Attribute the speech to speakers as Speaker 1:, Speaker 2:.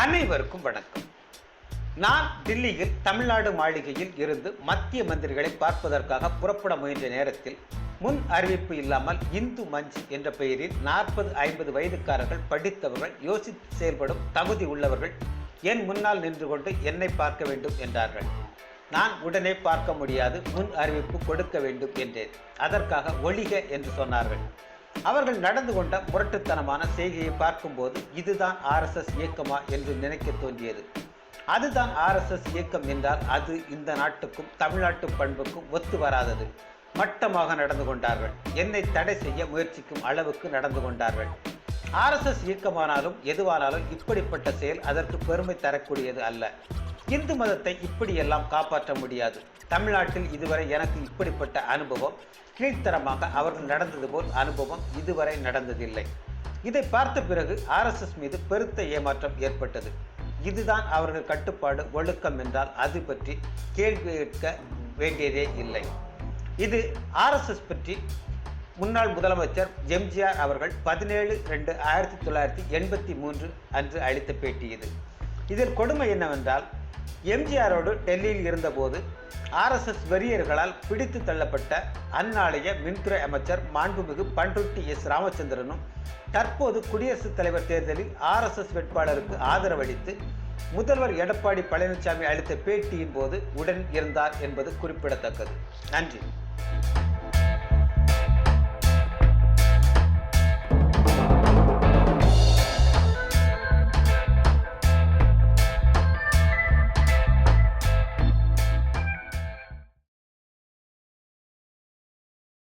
Speaker 1: அனைவருக்கும் வணக்கம். நான் தில்லியில் தமிழ்நாடு மாளிகையில் இருந்து மத்திய மந்திரிகளை பார்ப்பதற்காக புறப்பட முயன்ற நேரத்தில் முன் அறிவிப்பு இல்லாமல் இந்து மஞ்ச் என்ற பெயரில் நாற்பது ஐம்பது வயதுக்காரர்கள் படித்தவர்கள் யோசித்து செயல்படும் தகுதி உள்ளவர்கள் என் முன்னால் நின்று கொண்டு என்னை பார்க்க வேண்டும் என்றார்கள். நான் உடனே பார்க்க முடியாது முன் அறிவிப்பு கொடுக்க வேண்டும் என்றேன். அதற்காக ஒழிக என்று சொன்னார்கள். அவர்கள் நடந்து கொண்ட முரட்டுத்தனமான செய்கையை பார்க்கும்போது இதுதான் ஆர்எஸ்எஸ் இயக்கமா என்று நினைக்க தோன்றியது. அதுதான் ஆர்எஸ்எஸ் இயக்கம் என்றால் அது இந்த நாட்டுக்கும் தமிழ்நாட்டு பண்புக்கும் ஒத்து வராதது. மட்டமாக நடந்து கொண்டார்கள். என்னை தடை செய்ய முயற்சிக்கும் அளவுக்கு நடந்து கொண்டார்கள். ஆர்எஸ்எஸ் இயக்கமானாலும் எதுவானாலும் இப்படிப்பட்ட செயல் அதற்கு பெருமை தரக்கூடியது அல்ல. இந்து மதத்தை இப்படியெல்லாம் காப்பாற்ற முடியாது. தமிழ்நாட்டில் இதுவரை எனக்கு இப்படிப்பட்ட அனுபவம் கீழ்த்தரமாக அவர்கள் நடந்தது போல் அனுபவம் இதுவரை நடந்ததில்லை. இதை பார்த்த பிறகு ஆர்எஸ்எஸ் மீது பெருத்த ஏமாற்றம் ஏற்பட்டது. இதுதான் அவர்கள் கட்டுப்பாடு ஒழுக்கம் என்றால் அது பற்றி கேள்வி கேட்க வேண்டியதே இல்லை. இது ஆர்எஸ்எஸ் பற்றி முன்னாள் முதலமைச்சர் எம்ஜிஆர் அவர்கள் பதினேழு ரெண்டு ஆயிரத்தி தொள்ளாயிரத்தி எண்பத்தி மூன்று அன்று அளித்த பேட்டி இது இதில் கொடுமை என்னவென்றால் எம்ஜிஆரோடு டெல்லியில் இருந்தபோது ஆர்எஸ்எஸ் வெறியர்களால் பிடித்து தள்ளப்பட்ட அந்நாளைய மின்துறை அமைச்சர் மாண்புமிகு பண்ருட்டி எஸ் ராமச்சந்திரனும் தற்போது குடியரசுத் தலைவர் தேர்தலில் ஆர்எஸ்எஸ் வேட்பாளருக்கு ஆதரவளித்து முதல்வர் எடப்பாடி பழனிசாமி அளித்த பேட்டியின் போது உடன் இருந்தார் என்பது குறிப்பிடத்தக்கது. நன்றி.